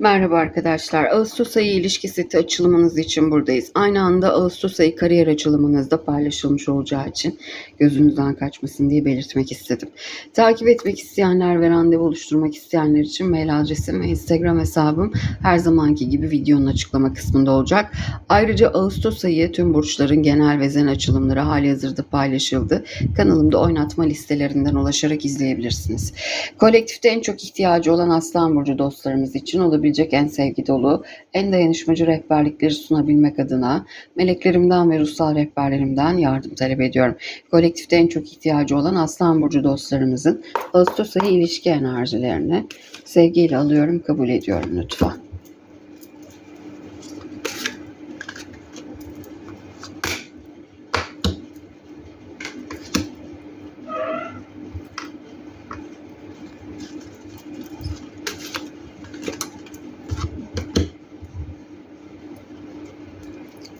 Merhaba arkadaşlar. Ağustos ayı ilişki seti açılımınız için buradayız. Aynı anda Ağustos ayı kariyer açılımınızda paylaşılmış olacağı için gözünüzden kaçmasın diye belirtmek istedim. Takip etmek isteyenler ve randevu oluşturmak isteyenler için mail adresim ve Instagram hesabım her zamanki gibi videonun açıklama kısmında olacak. Ayrıca Ağustos ayı tüm burçların genel ve zen açılımları hali hazırda paylaşıldı. Kanalımda oynatma listelerinden ulaşarak izleyebilirsiniz. Kolektifte en çok ihtiyacı olan Aslan Burcu dostlarımız için olabilecek en sevgi dolu, en dayanışmacı rehberlikleri sunabilmek adına meleklerimden ve ruhsal rehberlerimden yardım talep ediyorum. Kolektifte en çok ihtiyacı olan Aslan Burcu dostlarımızın Ağustos ayı ilişki enerjilerini sevgiyle alıyorum, kabul ediyorum lütfen.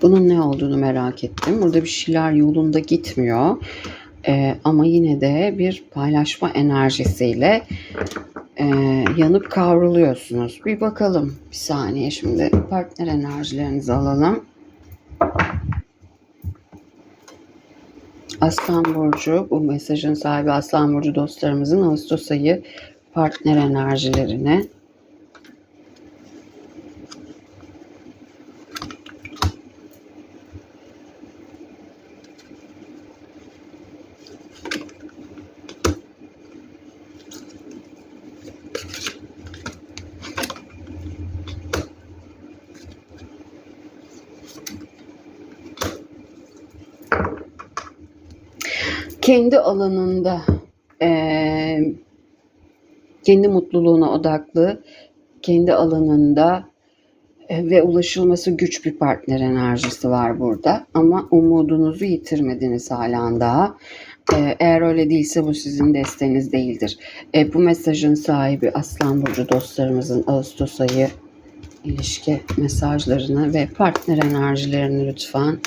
Bunun ne olduğunu merak ettim. Burada bir şeyler yolunda gitmiyor. Ee, ama yine de bir paylaşma enerjisiyle e, yanıp kavruluyorsunuz. Bir bakalım. Bir saniye şimdi partner enerjilerinizi alalım. Aslan Burcu, bu mesajın sahibi Aslan Burcu dostlarımızın Ağustos ayı partner enerjilerini kendi alanında eee, kendi mutluluğuna odaklı, kendi alanında e, ve ulaşılması güç bir partner enerjisi var burada. Ama umudunuzu yitirmediniz halen daha. E, eğer öyle değilse bu sizin desteğiniz değildir. E, bu mesajın sahibi Aslan Burcu dostlarımızın Ağustos ayı ilişki mesajlarını ve partner enerjilerini lütfen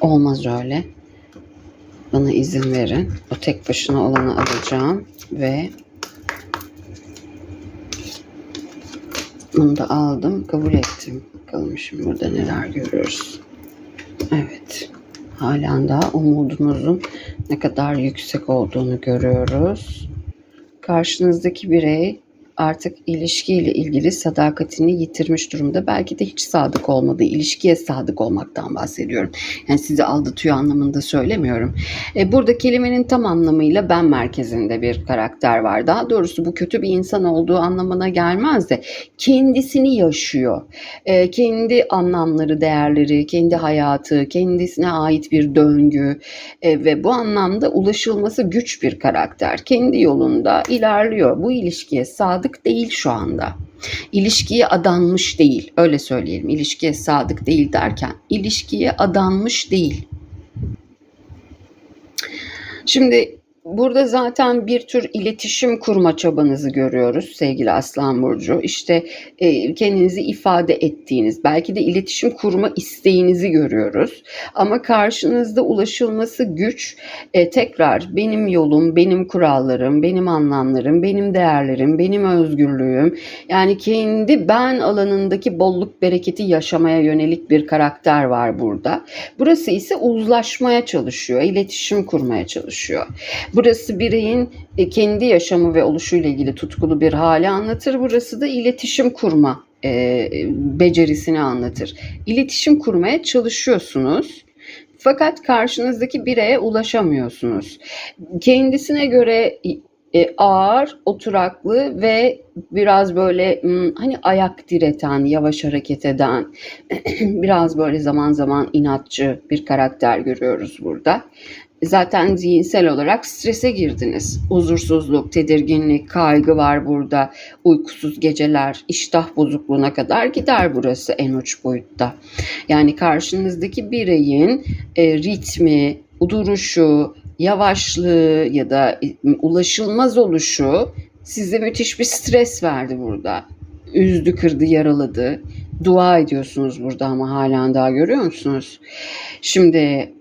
Olmaz öyle. Bana izin verin. O tek başına olanı alacağım ve bunu da aldım, kabul ettim. Bakalım şimdi burada neler görüyoruz. Evet. Halen daha umudunuzun ne kadar yüksek olduğunu görüyoruz. Karşınızdaki birey artık ilişkiyle ilgili sadakatini yitirmiş durumda. Belki de hiç sadık olmadı. İlişkiye sadık olmaktan bahsediyorum. Yani sizi aldatıyor anlamında söylemiyorum. E, burada kelimenin tam anlamıyla ben merkezinde bir karakter var. Daha doğrusu bu kötü bir insan olduğu anlamına gelmez de kendisini yaşıyor. E, kendi anlamları, değerleri, kendi hayatı, kendisine ait bir döngü e, ve bu anlamda ulaşılması güç bir karakter. Kendi yolunda ilerliyor. Bu ilişkiye sadık değil şu anda. İlişkiye adanmış değil. Öyle söyleyelim. İlişkiye sadık değil derken ilişkiye adanmış değil. Şimdi Burada zaten bir tür iletişim kurma çabanızı görüyoruz sevgili Aslan Burcu. İşte e, kendinizi ifade ettiğiniz, belki de iletişim kurma isteğinizi görüyoruz. Ama karşınızda ulaşılması güç. E, tekrar benim yolum, benim kurallarım, benim anlamlarım, benim değerlerim, benim özgürlüğüm. Yani kendi ben alanındaki bolluk bereketi yaşamaya yönelik bir karakter var burada. Burası ise uzlaşmaya çalışıyor, iletişim kurmaya çalışıyor. Burası bireyin e, kendi yaşamı ve oluşuyla ilgili tutkulu bir hali anlatır. Burası da iletişim kurma e, becerisini anlatır. İletişim kurmaya çalışıyorsunuz. Fakat karşınızdaki bireye ulaşamıyorsunuz. Kendisine göre e, ağır, oturaklı ve biraz böyle hmm, hani ayak direten, yavaş hareket eden, biraz böyle zaman zaman inatçı bir karakter görüyoruz burada zaten zihinsel olarak strese girdiniz. Huzursuzluk, tedirginlik, kaygı var burada. Uykusuz geceler, iştah bozukluğuna kadar gider burası en uç boyutta. Yani karşınızdaki bireyin e, ritmi, duruşu, yavaşlığı ya da ulaşılmaz oluşu size müthiş bir stres verdi burada. Üzdü, kırdı, yaraladı. Dua ediyorsunuz burada ama halen daha görüyor musunuz? Şimdi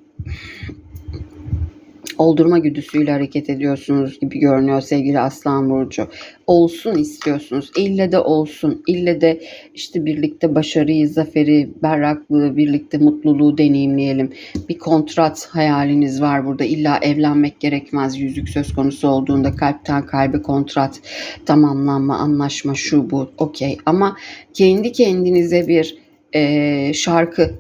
oldurma güdüsüyle hareket ediyorsunuz gibi görünüyor sevgili Aslan Burcu. Olsun istiyorsunuz. İlle de olsun. İlle de işte birlikte başarıyı, zaferi, berraklığı, birlikte mutluluğu deneyimleyelim. Bir kontrat hayaliniz var burada. İlla evlenmek gerekmez. Yüzük söz konusu olduğunda kalpten kalbe kontrat, tamamlanma, anlaşma, şu bu. Okey. Ama kendi kendinize bir eee, şarkı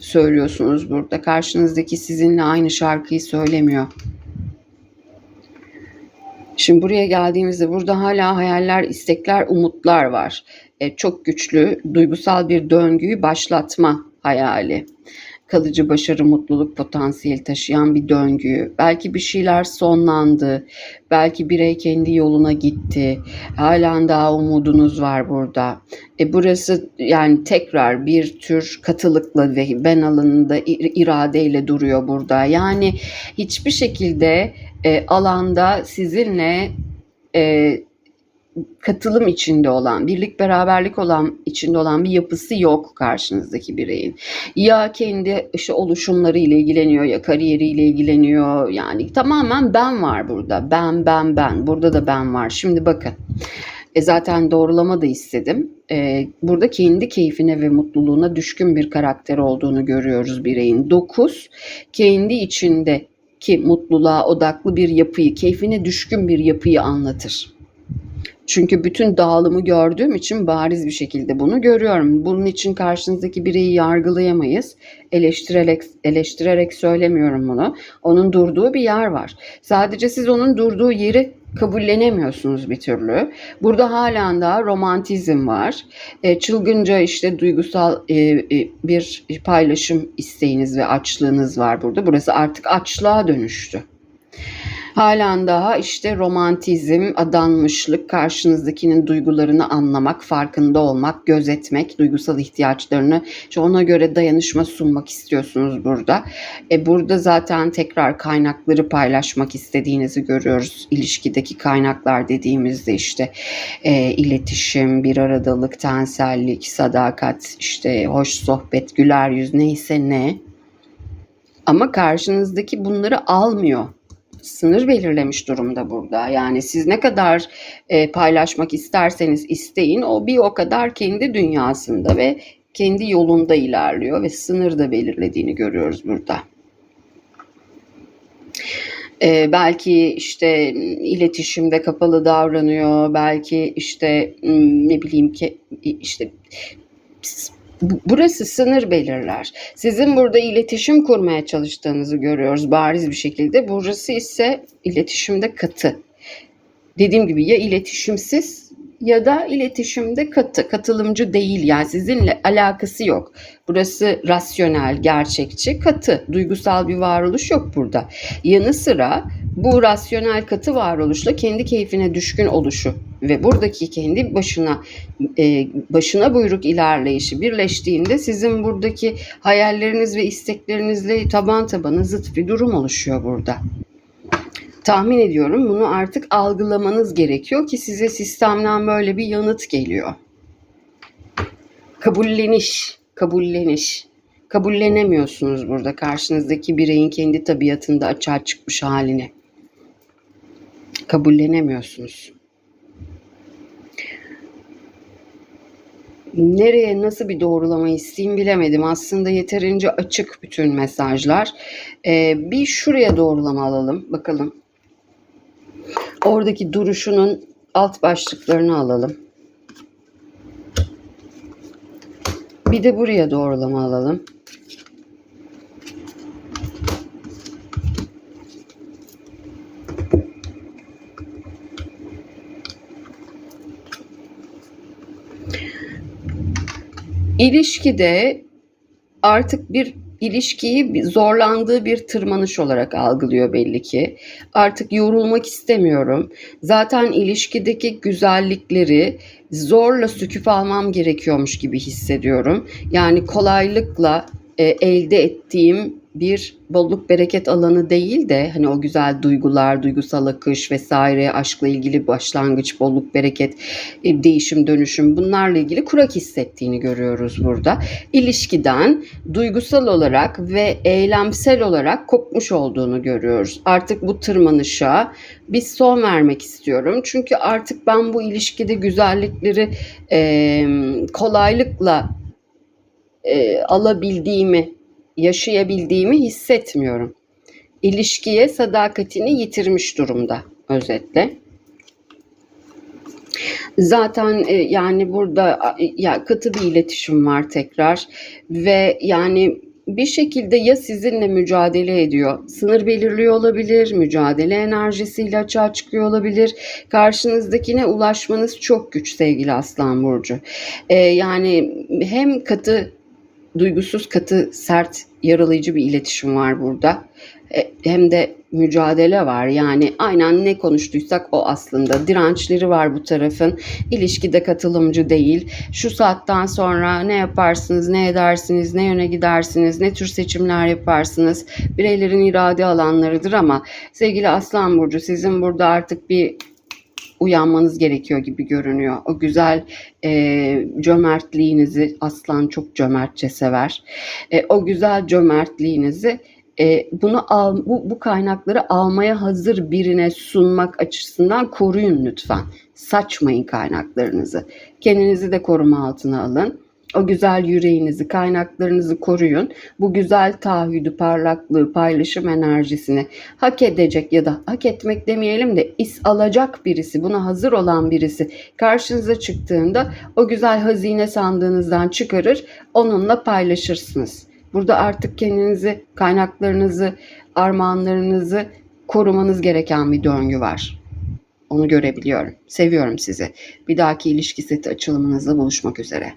söylüyorsunuz burada. Karşınızdaki sizinle aynı şarkıyı söylemiyor. Şimdi buraya geldiğimizde burada hala hayaller, istekler, umutlar var. E, çok güçlü duygusal bir döngüyü başlatma hayali. Kalıcı başarı, mutluluk potansiyeli taşıyan bir döngü. Belki bir şeyler sonlandı. Belki birey kendi yoluna gitti. Halen daha umudunuz var burada. E burası yani tekrar bir tür katılıkla ve ben alanında ir- iradeyle duruyor burada. Yani hiçbir şekilde e, alanda sizinle e, katılım içinde olan, birlik beraberlik olan içinde olan bir yapısı yok karşınızdaki bireyin. Ya kendi işte oluşumları ile ilgileniyor ya kariyeriyle ilgileniyor. Yani tamamen ben var burada. Ben ben ben. Burada da ben var. Şimdi bakın. E zaten doğrulama da istedim. E, burada kendi keyfine ve mutluluğuna düşkün bir karakter olduğunu görüyoruz bireyin. 9. Kendi içindeki mutluluğa odaklı bir yapıyı, keyfine düşkün bir yapıyı anlatır. Çünkü bütün dağılımı gördüğüm için bariz bir şekilde bunu görüyorum. Bunun için karşınızdaki bireyi yargılayamayız. Eleştirerek, eleştirerek söylemiyorum bunu. Onun durduğu bir yer var. Sadece siz onun durduğu yeri kabullenemiyorsunuz bir türlü. Burada halen daha romantizm var. E, çılgınca işte duygusal e, e, bir paylaşım isteğiniz ve açlığınız var burada. Burası artık açlığa dönüştü. Halen daha işte romantizm, adanmışlık, karşınızdakinin duygularını anlamak, farkında olmak, gözetmek, duygusal ihtiyaçlarını işte ona göre dayanışma sunmak istiyorsunuz burada. E burada zaten tekrar kaynakları paylaşmak istediğinizi görüyoruz. İlişkideki kaynaklar dediğimizde işte e, iletişim, bir aradalık, tensellik, sadakat, işte hoş sohbet, güler yüz neyse ne. Ama karşınızdaki bunları almıyor sınır belirlemiş durumda burada. Yani siz ne kadar e, paylaşmak isterseniz isteyin o bir o kadar kendi dünyasında ve kendi yolunda ilerliyor ve sınır da belirlediğini görüyoruz burada. E, belki işte iletişimde kapalı davranıyor, belki işte m, ne bileyim ki işte burası sınır belirler. Sizin burada iletişim kurmaya çalıştığınızı görüyoruz bariz bir şekilde. Burası ise iletişimde katı. Dediğim gibi ya iletişimsiz ya da iletişimde katı, katılımcı değil yani sizinle alakası yok. Burası rasyonel, gerçekçi, katı, duygusal bir varoluş yok burada. Yanı sıra bu rasyonel katı varoluşla kendi keyfine düşkün oluşu ve buradaki kendi başına e, başına buyruk ilerleyişi birleştiğinde sizin buradaki hayalleriniz ve isteklerinizle taban tabana zıt bir durum oluşuyor burada. Tahmin ediyorum bunu artık algılamanız gerekiyor ki size sistemden böyle bir yanıt geliyor. Kabulleniş, kabulleniş. Kabullenemiyorsunuz burada karşınızdaki bireyin kendi tabiatında açığa çıkmış halini. Kabullenemiyorsunuz. Nereye nasıl bir doğrulama isteyeyim bilemedim. Aslında yeterince açık bütün mesajlar. Ee, bir şuraya doğrulama alalım. Bakalım. Oradaki duruşunun alt başlıklarını alalım. Bir de buraya doğrulama alalım. İlişkide artık bir ilişkiyi zorlandığı bir tırmanış olarak algılıyor belli ki. Artık yorulmak istemiyorum. Zaten ilişkideki güzellikleri zorla söküp almam gerekiyormuş gibi hissediyorum. Yani kolaylıkla e, elde ettiğim bir bolluk bereket alanı değil de hani o güzel duygular, duygusal akış vesaire, aşkla ilgili başlangıç, bolluk bereket, e, değişim, dönüşüm bunlarla ilgili kurak hissettiğini görüyoruz burada. İlişkiden duygusal olarak ve eylemsel olarak kopmuş olduğunu görüyoruz. Artık bu tırmanışa bir son vermek istiyorum. Çünkü artık ben bu ilişkide güzellikleri e, kolaylıkla e, alabildiğimi, yaşayabildiğimi hissetmiyorum. İlişkiye sadakatini yitirmiş durumda özetle. Zaten e, yani burada a, ya katı bir iletişim var tekrar ve yani bir şekilde ya sizinle mücadele ediyor, sınır belirliyor olabilir, mücadele enerjisiyle açığa çıkıyor olabilir. Karşınızdakine ulaşmanız çok güç sevgili Aslan Burcu. E, yani hem katı duygusuz, katı, sert, yaralayıcı bir iletişim var burada. E, Hem de mücadele var. Yani aynen ne konuştuysak o aslında. Dirençleri var bu tarafın. İlişkide katılımcı değil. Şu saatten sonra ne yaparsınız, ne edersiniz, ne yöne gidersiniz, ne tür seçimler yaparsınız. Bireylerin irade alanlarıdır ama sevgili Aslan Burcu sizin burada artık bir uyanmanız gerekiyor gibi görünüyor. O güzel e, cömertliğinizi aslan çok cömertçe sever. E, o güzel cömertliğinizi e, bunu al, bu, bu kaynakları almaya hazır birine sunmak açısından koruyun lütfen. Saçmayın kaynaklarınızı. Kendinizi de koruma altına alın. O güzel yüreğinizi, kaynaklarınızı koruyun. Bu güzel taahhüdü, parlaklığı, paylaşım enerjisini hak edecek ya da hak etmek demeyelim de is alacak birisi, buna hazır olan birisi karşınıza çıktığında o güzel hazine sandığınızdan çıkarır, onunla paylaşırsınız. Burada artık kendinizi, kaynaklarınızı, armağanlarınızı korumanız gereken bir döngü var. Onu görebiliyorum. Seviyorum sizi. Bir dahaki ilişki seti açılımınızla buluşmak üzere.